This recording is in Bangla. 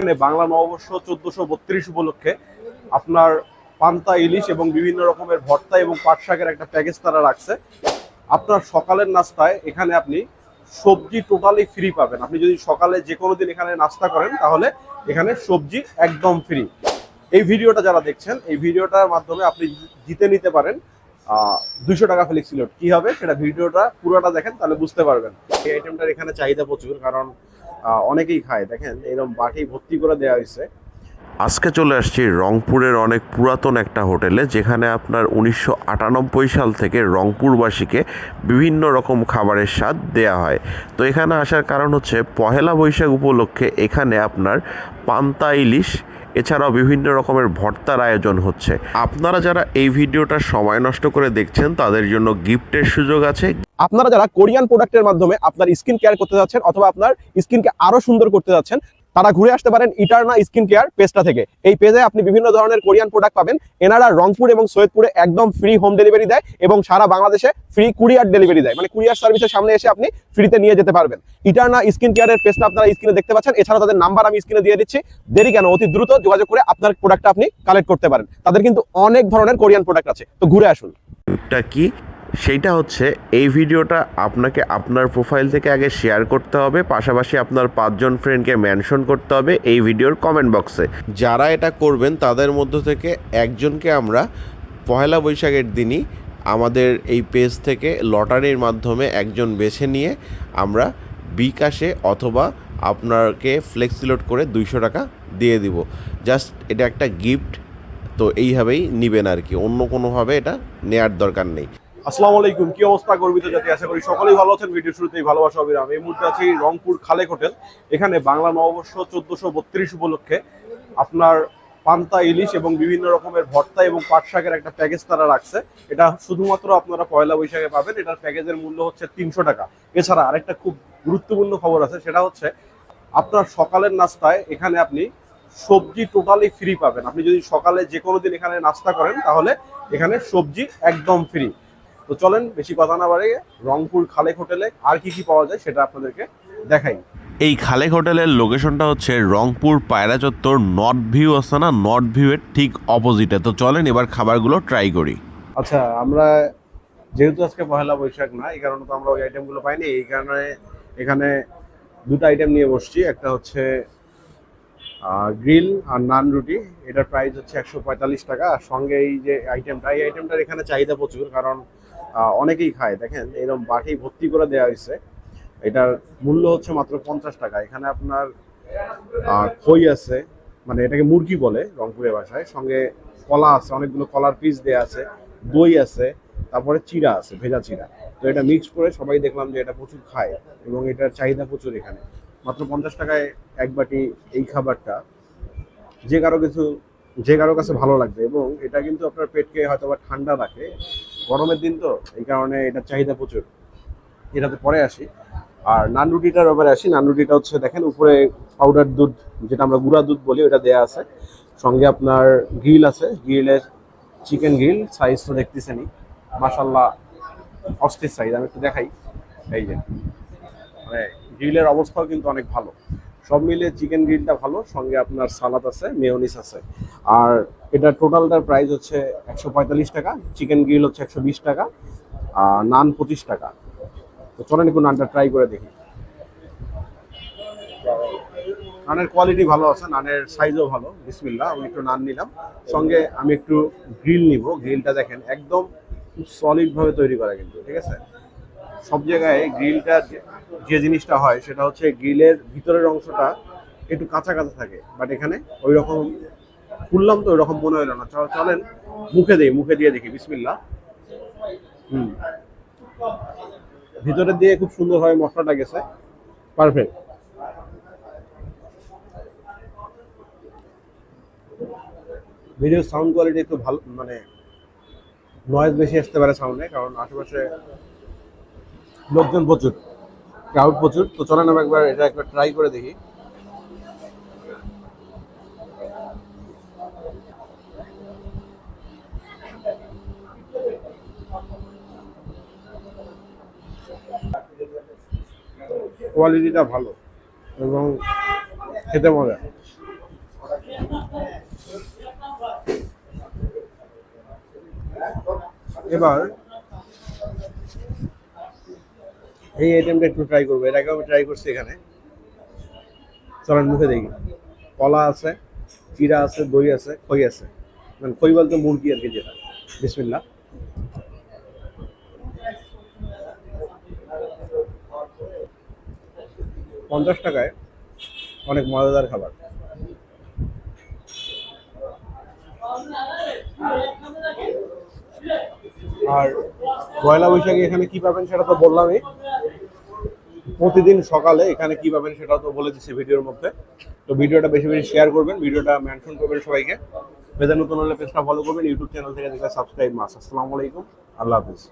এখানে বাংলা নববর্ষ চোদ্দশো বত্রিশ উপলক্ষে আপনার পান্তা, ইলিশ এবং বিভিন্ন রকমের ভর্তা এবং পাট শাকের একটা প্যাকেজ তারা রাখছে। আপনার সকালের নাস্তায় এখানে আপনি সবজি টোটালি ফ্রি পাবেন। আপনি যদি সকালে যে কোনো দিন এখানে নাস্তা করেন, তাহলে এখানে সবজি একদম ফ্রি এই ভিডিওটা যারা দেখছেন, এই ভিডিওটার মাধ্যমে আপনি জিতে নিতে পারেন দুইশো টাকা ফ্লেক্সি লোড কি হবে? সেটা ভিডিওটা পুরোটা দেখেন, তাহলে বুঝতে পারবেন। এই আইটেমটার এখানে চাহিদা প্রচুর, কারণ অনেকেই খায়। দেখেন এরকম বাটি ভর্তি করে দেওয়া হয়েছে। আজকে চলে আসছি রংপুরের অনেক পুরাতন একটা হোটেলে, যেখানে আপনার উনিশশো আটানব্বই সাল থেকে রংপুরবাসীকে বিভিন্ন রকম খাবারের স্বাদ দেয়া হয়। তো এখানে আসার কারণ হচ্ছে, পহেলা বৈশাখ উপলক্ষে এখানে আপনার পান্তা ইলিশ, এছাড়াও বিভিন্ন রকমের ভর্তার আয়োজন হচ্ছে। আপনারা যারা এই ভিডিওটা সময় নষ্ট করে দেখছেন, তাদের জন্য গিফটের সুযোগ আছে। আপনারা যারা কোরিয়ান প্রোডাক্টের মাধ্যমে আপনার স্কিন কেয়ার করতে যাচ্ছেন অথবা আপনার স্কিনকে আরও সুন্দর করতে যাচ্ছেন, তারা ঘুরে আসতে পারেন ইটারনা স্কিন কেয়ার পেজটা থেকে। এই পেজে আপনি বিভিন্ন ধরনের কোরিয়ান প্রোডাক্ট পাবেন। এনারা রংপুর এবং সৈয়দপুরে একদম ফ্রি হোম ডেলিভারি দেয় এবং সারা বাংলাদেশে ফ্রি কুরিয়ার ডেলিভারি দেয়। মানে কুরিয়ার সার্ভিসের সামনে এসে আপনি ফ্রিতে নিয়ে যেতে পারবেন। ইটারনা স্কিন কেয়ারের পেজটা আপনারা স্ক্রিনে দেখতে পাচ্ছেন। এছাড়া তাদের নাম্বার আমি স্ক্রিনে দিয়ে দিচ্ছি। দেরি কেন? অতি দ্রুত যোগাযোগ করে আপনার প্রোডাক্টটা আপনি কালেক্ট করতে পারেন। তাদের কিন্তু অনেক ধরনের কোরিয়ান প্রোডাক্ট আছে। তো ঘুরে আসুন। কি? সেইটা হচ্ছে, এই ভিডিওটা আপনাকে আপনার প্রোফাইল থেকে আগে শেয়ার করতে হবে, পাশাপাশি আপনার পাঁচজন ফ্রেন্ডকে মেনশন করতে হবে এই ভিডিওর কমেন্ট বক্সে যারা এটা করবেন, তাদের মধ্য থেকে একজনকে আমরা পহেলা বৈশাখের দিনই আমাদের এই পেজ থেকে লটারির মাধ্যমে একজন বেছে নিয়ে আমরা বিকাশে অথবা আপনাকে ফ্লেক্সিলোড করে দুইশো টাকা দিয়ে দিব। জাস্ট এটা একটা গিফট তো এইভাবেই নিবেন আর কি। অন্য কোনোভাবে এটা নেয়ার দরকার নেই। আসসালামু আলাইকুম, কি অবস্থা গর্বিত জাতি? আশা করি সকলেই ভালো আছেন। ভিডিও শুরুতেই ভালোবাসা, অবিরাম। এই মুহূর্তে আছি রংপুর খালেক হোটেল। এখানে বাংলা নববর্ষ চোদ্দশো বত্রিশ উপলক্ষে আপনার পান্তা, ইলিশ এবং বিভিন্ন রকমের ভর্তা এবং পাট শাকের একটা প্যাকেজ তারা রাখছে। এটা শুধুমাত্র আপনারা পয়লা বৈশাখে পাবেন। এটার প্যাকেজের মূল্য হচ্ছে তিনশো টাকা। এছাড়া আরেকটা খুব গুরুত্বপূর্ণ খবর আছে, সেটা হচ্ছে আপনার সকালের নাস্তায় এখানে আপনি সবজি টোটালি ফ্রি পাবেন। আপনি যদি সকালে যে কোনো দিন এখানে নাস্তা করেন, তাহলে এখানে সবজি একদম ফ্রি তো চলেন বেশি কথা না বাড়িয়ে রংপুর খালেক হোটেলে আর কি কি পাওয়া যায় সেটা আপনাদেরকে দেখাই। এই খালেক হোটেলের লোকেশনটা হচ্ছে রংপুর পায়রা চত্বর নর্থ ভিউ আছে না? নর্থ ভিউয়ের ঠিক অপোজিটে তো চলেন এবার খাবারগুলো ট্রাই করি। আচ্ছা আমরা যেহেতু আজকে পহেলা বৈশাখ না এই কারণে তো আমরা ওই আইটেমগুলো পাইনি। এই কারণে এখানে দুটো আইটেম নিয়ে বসছি। একটা হচ্ছে গ্রিল আর নান রুটি। এটার প্রাইস হচ্ছে একশো পঁয়তাল্লিশ টাকা। আর সঙ্গে এই যে আইটেমটা এই আইটেমটার এখানে চাহিদা প্রচুর। কারণ অনেকেই খায়। দেখেন এরকম বাটি ভর্তি করে দেওয়া হয়েছে। এটার মূল্য হচ্ছে মাত্র পঞ্চাশ টাকা। এখানে আপনার খই আছে মানে এটাকে মুরগি বলে রংপুরের ভাষায়। সঙ্গে কলা আছে, অনেকগুলো কলার পিস দেওয়া আছে, দই আছে, তারপরে চিড়া আছে, ভেজা চিড়া। তো এটা মিক্স করে সবাই দেখলাম যে এটা প্রচুর খায় এবং এটার চাহিদা প্রচুর এখানে। মাত্র পঞ্চাশ টাকায় এক বাটি এই খাবারটা। যে কারও কিছু, যে কারও কাছে ভালো লাগবে এবং এটা কিন্তু আপনার পেটকে হয়তো বা ঠান্ডা রাখে। গরমের দিন তো, এই কারণে এটার চাহিদা প্রচুর। এটাতে পরে আসি। আর নান রুটিটার ব্যাপারে আসি নান রুটিটা হচ্ছে দেখেন, উপরে পাউডার দুধ, যেটা আমরা গুঁড়া দুধ বলি, ওটা দেয়া আছে। সঙ্গে আপনার গ্রিল আছে গ্রিলের চিকেন গ্রিল সাইজ তো দেখতেছেনই মাসাল্লাহ অস্থির সাইজ আমি একটু দেখাই। এই যে মানে গ্রিলের অবস্থাও কিন্তু অনেক ভালো। সব মিলিয়ে চিকেন গ্রিলটা ভালো, সঙ্গে আপনার সালাদ আছে মেয়নিস আছে। আর এটা টোটালটার প্রাইস হচ্ছে একশো পঁয়তাল্লিশ টাকা চিকেন গ্রিল হচ্ছে একশো বিশ টাকা, আর নান পঁচিশ টাকা। তো চলেন একটু নানটা ট্রাই করে দেখি। নানের কোয়ালিটি ভালো আছে, নানের সাইজও ভালো বিসমিল্লা আমি একটু নান নিলাম। সঙ্গে আমি একটু গ্রিল নিব গ্রিলটা দেখেন, একদম সলিড ভাবে তৈরি করা কিন্তু, ঠিক আছে? সব জায়গায় গ্রিলটা যে জিনিসটা হয়, সেটা হচ্ছে গ্রিলের ভিতরের অংশটা একটু কাঁচা কাঁচা থাকে বাট এখানে ওই রকম খুললাম তো ওই রকম মনে হলো না। চল- চলেন, মুখে দিই, মুখে দিয়ে দেখি বিসমিল্লা হুম। ভিতরে দিয়ে খুব সুন্দরভাবে মশলাটা গেছে। পারফেক্ট। ভিডিও সাউন্ড কোয়ালিটি একটু ভালো মানে নয়েজ বেশি আসতে পারে সাউন্ডে কারণ আশেপাশে লোকজন প্রচুর ক্রাউড প্রচুর। তো চলেন আমরা একবার এটা একবার ট্রাই করে দেখি। কোয়ালিটিটা ভালো এবং খেতে মজা। এবার এই আইটেমটা একটু ট্রাই করব। এর আগে আমি ট্রাই করছি এখানে। চলেন মুখে দেখি। কলা আছে, চিরা আছে, দই আছে, খই আছে। মানে খই বলতে মুরগি আর কি যেটা। বিসমিল্লা পঞ্চাশ টাকায় অনেক মজাদার খাবার। আর পয়লা বৈশাখে এখানে কি পাবেন সেটা তো বললামই। প্রতিদিন সকালে এখানে কি পাবেন সেটাও তো বলে দিচ্ছি ভিডিওর মধ্যে। তো ভিডিওটা বেশি বেশি শেয়ার করবেন, ভিডিওটা মেনশন করবেন সবাইকে। পেজে নতুন হলে পেজটা ফলো করবেন ইউটিউব চ্যানেল থেকে দেখলে সাবস্ক্রাইব মাস আসসালামু আলাইকুম, আল্লাহ হাফিজ।